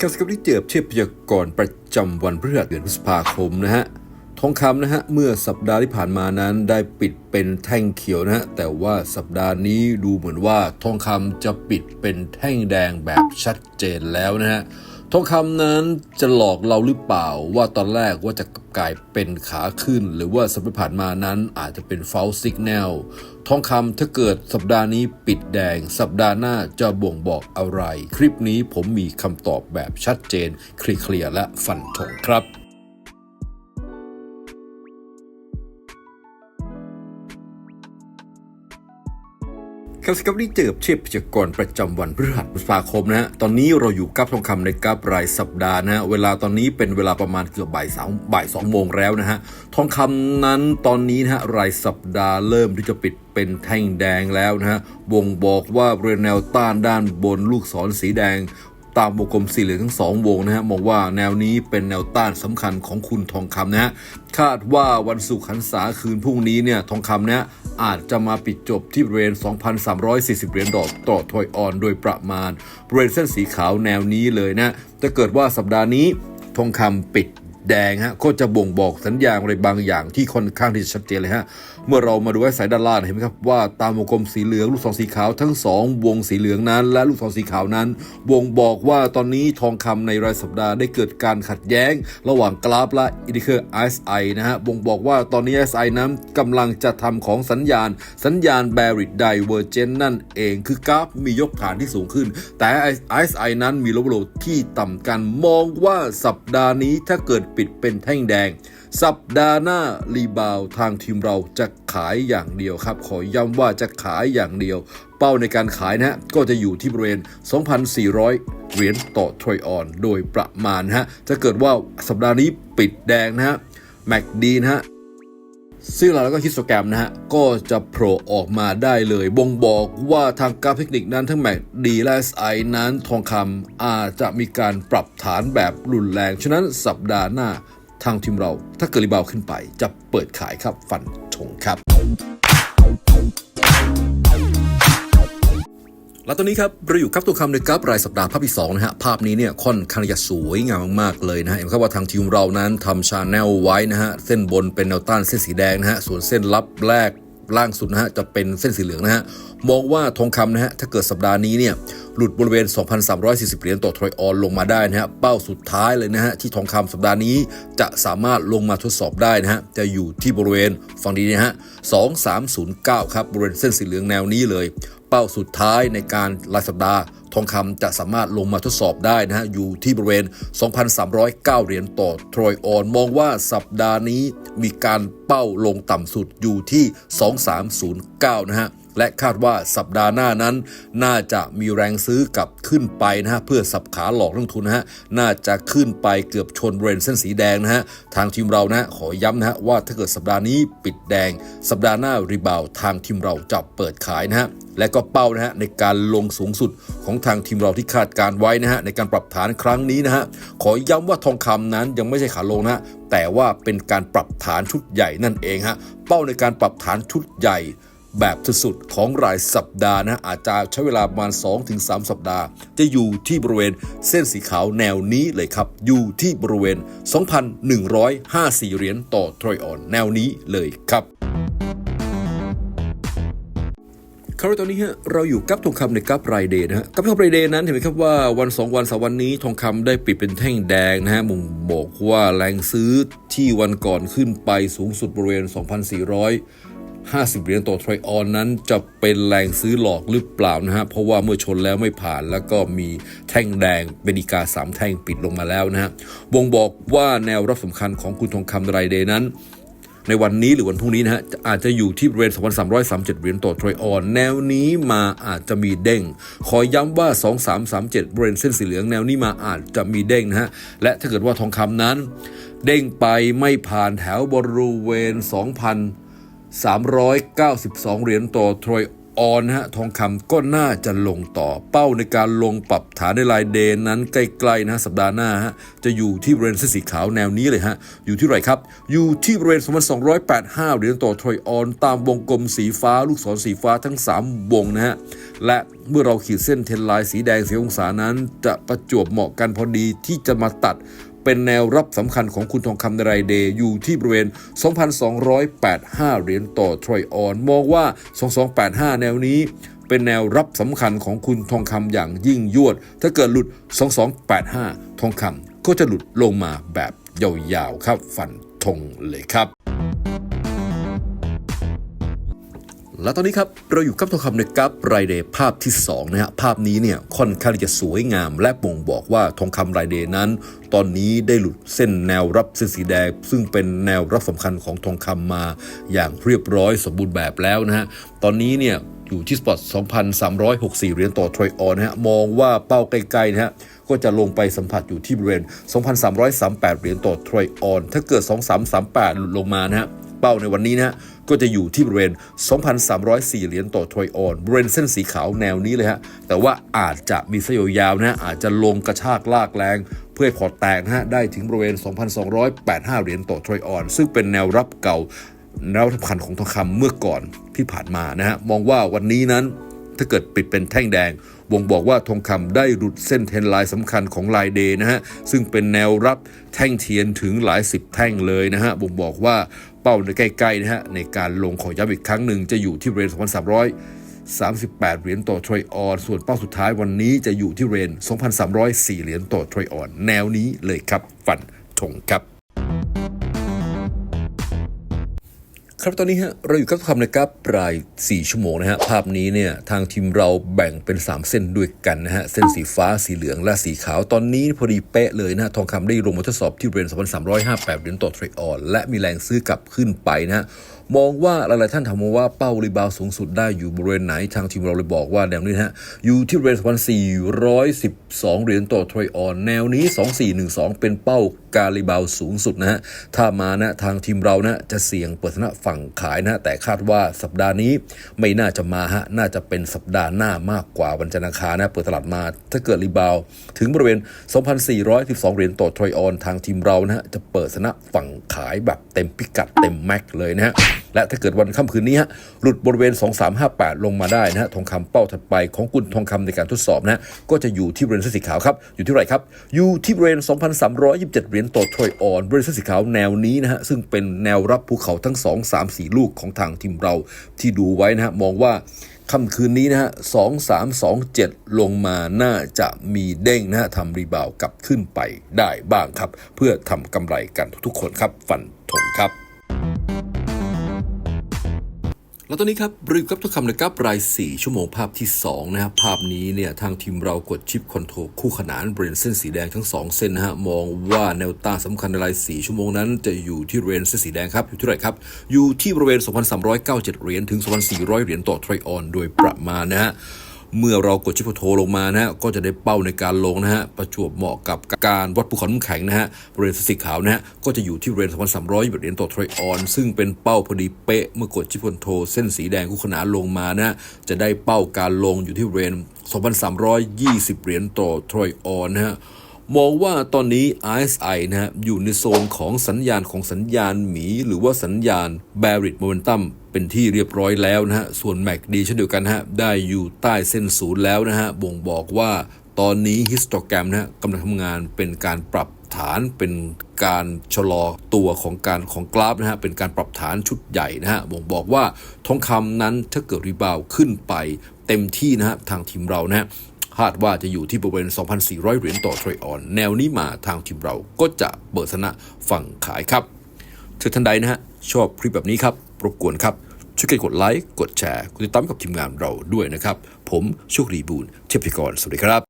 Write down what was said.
กับสกับที่เจอเทพพยากรณ์ประจำวันพฤหัสเดือนพฤษภาคมนะฮะทองคำนะฮะเมื่อสัปดาห์ที่ผ่านมานั้นได้ปิดเป็นแท่งเขียวนะฮะแต่ว่าสัปดาห์นี้ดูเหมือนว่าทองคำจะปิดเป็นแท่งแดงแบบชัดเจนแล้วนะฮะ ทองคำนั้นจะหลอกเราหรือเปล่าว่าตอนแรกว่าจะกลายเป็นขาขึ้น หรือว่าสัปดาห์ผ่านมานั้นอาจจะเป็น false signal ทองคำถ้าเกิดสัปดาห์นี้ปิดแดง สัปดาห์หน้าจะบ่งบอกอะไร คลิปนี้ผมมีคำตอบแบบชัดเจนเคลียร์และฟันธงครับ ครับสกับนี่เจอกับเชฟพยากรประจำวันพฤหัสบุษภาคมนะฮะตอนนี้เราอยู่กับทองคำในกราฟรายสัปดาห์นะฮะเวลาตอนนี้เป็นเวลาประมาณเกือบบ่ายสามบ่ายสองโมงแล้วนะฮะทองคำนั้นตอนนี้นะฮะรายสัปดาห์เริ่มที่จะปิดเป็นแท่งแดงแล้วนะฮะบ่งบอกว่าบริแนวต้านด้านบนลูกศรสีแดง ตามวงกลมสี่เหลี่ยมทั้งสองวงนะฮะมองว่าแนวนี้เป็นแนวต้านสำคัญของคุณทองคำนะฮะคาดว่าวันศุกร์หันษาคืนพรุ่งนี้เนี่ยทองคำเนี่ยอาจจะมาปิดจบที่บริเวณ 2,340 เหรียญดอลต่อทอยออน โดยประมาณบริเวณเส้นสีขาวแนวนี้เลยนะถ้าเกิดว่าสัปดาห์นี้ทองคำปิดแดงฮะก็จะบ่งบอกสัญญาณอะไรบางอย่างที่ค่อนข้างที่จะชัดเจนเลยฮะเมื่อเรามาดูไอ้สายด้านล่างเห็นไหมครับว่าตามวงกลมสีเหลืองลูกศรสีขาวทั้งสองวงสีเหลืองนั้น และลูกศรสีขาวนั้นบ่งบอกว่าตอนนี้ทองคำในรายสัปดาห์ได้เกิดการขัดแย้ง ระหว่างกราฟและอินดิเคอร์ RSI นะฮะบ่งบอกว่าตอนนี้ RSI นั้นกำลังจะทำของสัญญาณ สัญญาณ bearish divergence นั่นเองคือกราฟมียกฐานที่สูงขึ้น แต่ RSI นั้นมีลบโลที่ต่ำกันมองว่าสัปดาห์นี้ถ้าเกิดปิดเป็นแท่งแดง สัปดาห์หน้ารีบาวทางทีมเราจะขายอย่างเดียวครับ ขอย้ำว่าจะขายอย่างเดียว เป้าในการขายนะฮะก็จะอยู่ที่บริเวณ 2,400 เหรียญต่อทรอยออน โดยประมาณนะฮะเกิดว่าสัปดาห์นี้ปิดแดงนะฮะแมกดีนะฮะซึ่งเราแล้วก็ฮิสโตแกรมนะฮะ ก็จะโผล่ออกมาได้เลย บ่งบอกว่าทางกราฟเทคนิคนั้นทั้งแมกดีและ SI นั้นทองคำอาจจะมีการปรับฐานแบบรุนแรง ฉะนั้นสัปดาห์หน้า ทางทีมเราถ้าเกิดรีบาวขึ้นไป จะเปิดขายครับฟันธงครับ แล้วตอนนี้ครับเราอยู่ครับตัวคำในกราฟรายสัปดาห์ภาพที่2นะฮะภาพนี้เนี่ยค่อนข้างจะสวยงามมากๆเลยนะฮะเห็นไหมครับว่าทางทีมเรานั้นทำชาแนลไว้นะฮะเส้นบนเป็นแนวต้านเส้นสีแดงนะฮะส่วนเส้นรับแรก ล่างสุดนะฮะจะเป็นเส้นสีเหลืองนะฮะมองว่าทองคำนะฮะถ้าเกิดสัปดาห์นี้เนี่ยหลุดบริเวณ 2,340 เหรียญต่อทรอยออนลงมาได้นะฮะเป้าสุดท้ายเลยนะฮะที่ทองคำสัปดาห์นี้จะสามารถลงมาทดสอบได้นะฮะจะอยู่ที่บริเวณฝั่งนี้นะฮะ 2309 ครับบริเวณเส้นสีเหลืองแนวนี้เลย เป้าสุดท้ายในการรายสัปดาห์ ทองคำจะสามารถลงมาทดสอบได้นะฮะอยู่ที่บริเวณ 2,309 เหรียญต่อทรอยออน มองว่าสัปดาห์นี้มีการเป้าลงต่ำสุดอยู่ที่ 2309 นะฮะ และคาดว่าสัปดาห์หน้านั้น น่าจะมีแรงซื้อกลับขึ้นไปนะฮะเพื่อสับขาหลอกนักลงทุนนะฮะน่าจะขึ้นไปเกือบชนบริเวณเส้นสีแดงนะฮะทางทีมเรานะฮะขอย้ำนะฮะว่าถ้าเกิดสัปดาห์นี้ปิดแดง สัปดาห์หน้ารีบาวทางทีมเราจะเปิดขายนะฮะและก็เป้านะฮะในการลงสูงสุดของทางทีมเราที่คาดการไว้นะฮะในการปรับฐานครั้งนี้นะฮะขอย้ำว่าทองคำนั้นยังไม่ใช่ขาลงนะฮะแต่ว่าเป็นการปรับฐานชุดใหญ่นั่นเองฮะเป้าในการปรับฐานชุดใหญ่ แบบสุดๆของรายสัปดาห์นะอาจจะใช้เวลาประมาณ 2-3 สัปดาห์ จะอยู่ที่บริเวณเส้นสีขาวแนวนี้เลยครับ อยู่ที่บริเวณ 2,154 เหรียญต่อทรอยออนแนวนี้เลยครับครับตอนนี้ฮะเราอยู่กับทองคำในกับรายเดย์นะฮะกับทองรายเดย์นั้นเห็นไหมครับว่าวัน 2 วันสามวันนี้ทองคำได้ปิดเป็นแท่งแดงนะฮะมุงบอกว่าแรงซื้อที่วันก่อนขึ้นไปสูงสุดบริเวณ 2,400 50 เหรียญต่อทรอยออนนั้นจะเป็นแรงซื้อหลอกหรือเปล่านะฮะ เพราะว่าเมื่อชนแล้วไม่ผ่านแล้วก็มีแท่งแดงเป็นอีกาสามแท่งปิดลงมาแล้วนะฮะบ่งบอกว่าแนวรับสำคัญของคุณทองคำรายเดนั้นในวันนี้หรือวันพรุ่งนี้นะฮะอาจจะอยู่ที่บริเวณ 2,337 เหรียญต่อทรอยออน แนวนี้มาอาจจะมีเด้ง ขอย้ำว่า 2337 บริเวณเส้นสีเหลืองแนวนี้มาอาจจะมีเด้งนะฮะ และถ้าเกิดว่าทองคำนั้น เด้งไปไม่ผ่านแถวบริเวณ 2,000 392 เหรียญต่อทรอยออนฮะทองคำก็น่าจะลงต่อเป้าในการลงปรับฐานในรายเดนนั้นใกล้ๆนะสัปดาห์หน้าฮะจะอยู่ที่บริเวณเส้นสีขาวแนวนี้เลยฮะอยู่ที่ไหนครับ อยู่ที่บริเวณ2,285 เหรียญต่อทรอยออน ตามวงกลมสีฟ้า ลูกศรสีฟ้าทั้ง 3 วงนะฮะและเมื่อเราขีดเส้นเทนไลน์สีแดงสีองศานั้น จะประจวบเหมาะกันพอดีที่จะมาตัด เป็นแนวรับสำคัญของคุณทองคำในรายเดย์อยู่ที่บริเวณ 2,285 เหรียญต่อทรอยออน มองว่า 2285 แนวนี้เป็นแนวรับสำคัญของคุณทองคำอย่างยิ่งยวด ถ้าเกิดหลุด 2285 ทองคำก็จะหลุดลงมาแบบยาวๆครับ ฟันธงเลยครับ และตอนนี้ครับ เราอยู่กับทองคำในกราฟรายเดย์ภาพที่2นะฮะภาพนี้เนี่ยค่อนข้างจะสวยงาม และบ่งบอกว่าทองคำรายเดย์นั้น ตอนนี้ได้หลุดเส้นแนวรับเส้นสีแดง ซึ่งเป็นแนวรับสำคัญของทองคำมาอย่างเรียบร้อยสมบูรณ์แบบแล้วนะฮะตอนนี้เนี่ยอยู่ที่สปอต 2,364 เหรียญต่อทรอยออนนะฮะ มองว่าเป้าใกล้ๆนะฮะ ก็จะลงไปสัมผัสอยู่ที่บริเวณ 2,338 เหรียญต่อทรอยออน ถ้าเกิด 2338 หลุดลงมานะฮะ เป้าในวันนี้นะก็จะอยู่ที่บริเวณ 2,304 เหรียญต่อทรอยออนบริเวณเส้นสีขาวแนวนี้เลยฮะ แต่ว่าอาจจะมีเส้นยาวนะฮะอาจจะลงกระชากลากแรง เพื่อพอแตกนะฮะ ได้ถึงบริเวณ 2,285 เหรียญต่อทรอยออน ซึ่งเป็นแนวรับเก่าแนวสำคัญของทองคำเมื่อก่อนที่ผ่านมานะฮะ มองว่าวันนี้นั้นถ้าเกิดปิดเป็นแท่งแดงบ่งบอกว่าทองคำได้หลุดเส้นเทรนไลน์สำคัญของลายเดย์นะฮะ ซึ่งเป็นแนวรับแท่งเทียนถึงหลายสิบแท่งเลยนะฮะ บ่งบอกว่า เป้าในใกล้ๆนะฮะในการลงขอย้ำอีกครั้งหนึ่งจะอยู่ที่เรน 2,338 เหรียญต่อทรอยออนส่วนเป้าสุดท้ายวันนี้จะอยู่ที่เรน 2,304 เหรียญต่อทรอยออนแนวนี้เลยครับ ฟันธงครับ ครับตอนนี้ฮะเราอยู่กับทองคำในกราฟราย 4 ชั่วโมงนะฮะภาพนี้เนี่ยทางทีมเราแบ่งเป็น 3 เส้นด้วยกันนะฮะเส้นสีฟ้าสีเหลืองและสีขาวตอนนี้พอดีเป๊ะเลยนะฮะทองคำได้ลงมาทดสอบที่บริเวณ2,358เหรียญต่อทรอออนและมีแรงซื้อกลับขึ้นไปนะฮะมองว่าหลายๆท่านถามมาว่าเป้ารีบาวสูงสุดได้อยู่บริเวณไหนทางทีมเราเลยบอกว่าแนวนี้นะฮะอยู่ที่บริเวณ2,412เหรียญต่อทรอออนแนวนี้ 2412 เป็นเป้าการรีบาวสูงสุดนะฮะ ถ้ามานะทางทีมเรานะจะเสี่ยงเปิดชนะฝั่งขายนะ แต่คาดว่าสัปดาห์นี้ไม่น่าจะมาฮะ น่าจะเป็นสัปดาห์หน้ามากกว่าวันจันทร์คานะ เปิดตลาดมาถ้าเกิดรีบาว ถึงบริเวณ 2,412 เหรียญต่อทรอยออนทางทีมเรานะฮะจะเปิดชนะฝั่งขายแบบเต็มพิกัดเต็มแม็กเลยนะฮะและถ้าเกิดวันค่ำคืนนี้ฮะหลุดบริเวณ 2358 ลงมาได้นะฮะทองคำเป้าถัดไปของกุลทองคำในการทดสอบนะก็จะอยู่ที่บริเวณเส้นสีขาวครับอยู่ที่ไรครับอยู่ที่บริเวณ 2,327 เหรียญต่อทรอยออนบริเวณเส้นสีขาวแนวนี้นะฮะซึ่งเป็นแนวรับภูเขาทั้ง 2 3 4 ลูกของทางทีมเราที่ดูไว้นะฮะมองว่าค่ำคืนนี้นะฮะ 2 3 2 7 ลงมาน่าจะมีเด้งนะฮะทำรีบาวกลับขึ้นไปได้บ้างครับ เพื่อทำกำไรกันทุกคนครับ ฟันธงครับ แล้วตอนนี้ครับบริกับทุกคำนะครับราย 4 ชั่วโมงภาพที่ 2 นะครับ ภาพนี้เนี่ยทางทีมเรากดชิปคอนโทรลคู่ขนานบริเวณเส้นสีแดงทั้ง 2 เส้นนะฮะ มองว่าแนวต้านสำคัญในราย 4 ชั่วโมงนั้น จะอยู่ที่บริเวณเส้นสีแดงครับ อยู่ที่ไหนครับ อยู่ที่บริเวณ 2,397 เหรียญถึง 2,400 เหรียญต่อทรอยออน โดยประมาณนะฮะ เมื่อเรากดชิปโทลงมานะฮะก็จะได้เป้าในการลงนะฮะประจวบเหมาะกับการวัดภูเขาน้ำแข็งนะฮะบริเวณสีขาวนะฮะก็จะอยู่ที่บริเวณ2,300เหรียญต่อทรอยออน ซึ่งเป็นเป้าพอดีเป๊ะเมื่อกดชิปโทเส้นสีแดงคู่ขนานลงมานะฮะจะได้เป้าการลงอยู่ที่บริเวณ2,320 เหรียญต่อทรอยออนนะฮะมองว่าตอนนี้ RSI นะฮะอยู่ในโซนของสัญญาณของสัญญาณหมี หรือว่าสัญญาณ Bearish Momentum เป็นที่เรียบร้อยแล้วนะฮะ ส่วน MACD เช่นเดียวกันฮะ ได้อยู่ใต้เส้นศูนย์แล้วนะฮะ บ่งบอกว่าตอนนี้ฮิสโตแกรมนะฮะกำลังทำงานเป็นการปรับฐานเป็นการชะลอตัวของการของกราฟนะฮะเป็นการปรับฐานชุดใหญ่นะฮะบ่งบอกว่าทองคำนั้นถ้าเกิดรีบาวขึ้นไปเต็มที่นะฮะทางทีมเรานะฮะคาดว่าจะอยู่ที่บริเวณ 2,400 เหรียญต่อทรอยอน แนวนี้มาทางทีมเราก็จะเปิดชนะฝั่งขายครับถ้าท่านใดนะฮะชอบคลิปแบบนี้ครับ รบกวนครับ ช่วยกันกดไลค์ กดแชร์ กดติดตามกับทีมงานเราด้วยนะครับ ผมโชคดีบูลเทพพิกร สวัสดีครับ